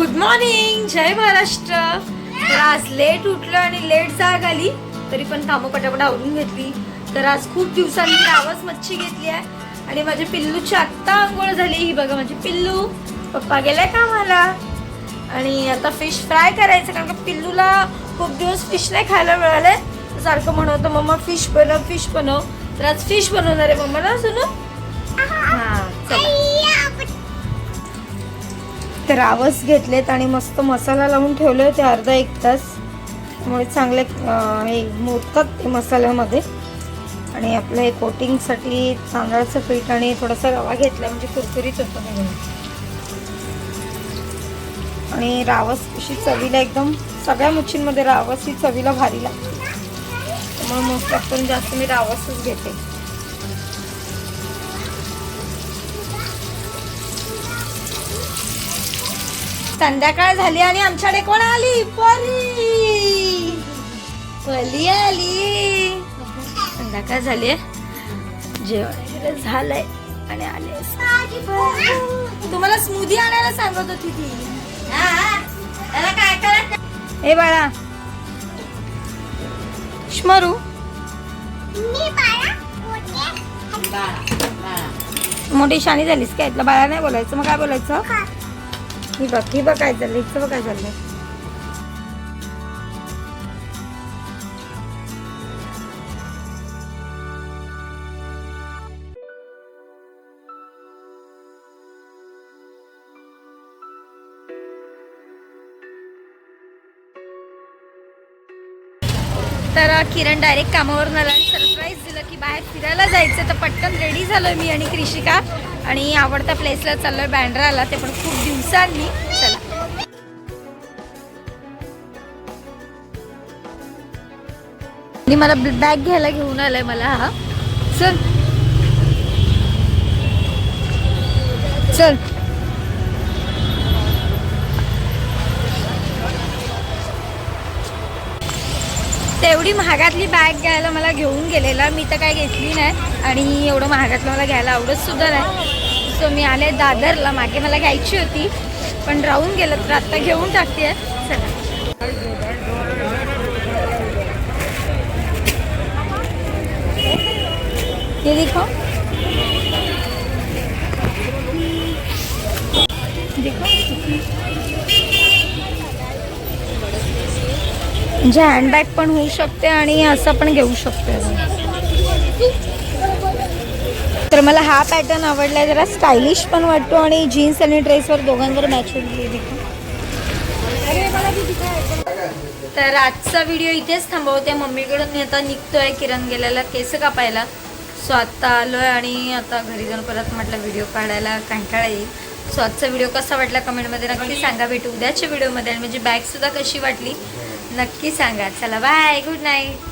Good morning जय महाराष्ट्र. तर आज late उठलो आणि लेट जाग आली. तरी पण कामं पटापट आवरून घेतली. तर आज खूप दिवसांनी आवाज मच्छी घेतली आहे. आणि माझ्या पिल्लूची आत्ता आंघोळ झाली. ही बघा माझी पिल्लू. पप्पा गेलाय कामाला. आणि आता फिश फ्राय करायचं कारण का पिल्लूला खूप दिवस फिश नाही खायला मिळालंय. सारखं म्हणत मम्मा फिश बनव फिश बनव. तर आज फिश बनवणार आहे मम्मा ना सुनू? ते रावस घेतलेत आणि मस्त मसाला लावून ठेवले होते अर्धा एक तास. त्यामुळे चांगले हे मुरतात ते मसाल्यामध्ये. आणि आपलं हे कोटिंगसाठी तांदळाचं पीठ आणि थोडासा रवा घेतला म्हणजे कुरकुरीत होतं म्हणून. आणि रावस अशी चवीला एकदम सगळ्या मच्छींमध्ये रावस ही चवीला भारी लागते. त्यामुळे मोस्ट आपण जास्त मी रावसच घेते. संध्याकाळ झाली आणि आमच्याकडे कोण आली? परी. पली आली. संध्याकाळ झाली जेवण झालंय आणि आले तुम्हाला स्मूदी आणायला सांगत होती ती. हे बाळा. श्मरू मोठी. शाणी झालीस काय बाळा नाही बोलायचं. मग काय बोलायचं? ही बघ ही बघ काय चाललंय इथं बघ काय चाललंय. तर किरण डायरेक्ट कामावरून आला आणि सरप्राईज दिलं की बाहेर फिरायला जायचं तर पटकन रेडी झालोय मी आणि कृषिका आणि आवडत्या प्लेसला चाललोय. बँड्राला ते पण खूप दिवसांनी. चला. आणि मला बॅग घ्यायला घेऊन आलाय मला हा. चल. चल. तेवढी महागातली बॅग घ्यायला मला घेऊन गेलेला. मी तर काय घेतली नाही आणि एवढं महागातलं मला घ्यायला आवडत सुद्धा नाही. सो मी आले दादरला. मागे मला घ्यायची होती पण राहून गेलं. तर आत्ता घेऊन टाकते चला. ये देखो. देखो. म्हणजे हँडबॅग पण होऊ शकते आणि असं पण घेऊ शकते. तर मला हा पॅटर्न आवडला जरा स्टायलिश पण वाटतो आणि जीन्स आणि ड्रेसवर दोघांवर मॅच होईल तर आजचा व्हिडिओ इथेच थांबवते. मम्मीकडून मी आता निघतोय किरण गेलेला केस कापायला. सो आत्ता आलोय आणि आता घरी जाऊन परत म्हटलं व्हिडिओ काढायला कंटाळा येईल. सो आजचा व्हिडिओ कसा वाटला कमेंटमध्ये नक्की सांगा. भेटू उद्याच्या व्हिडिओमध्ये आणि म्हणजे बॅगसुद्धा कशी वाटली नक्की सांगा. चला बाय गुड नाईट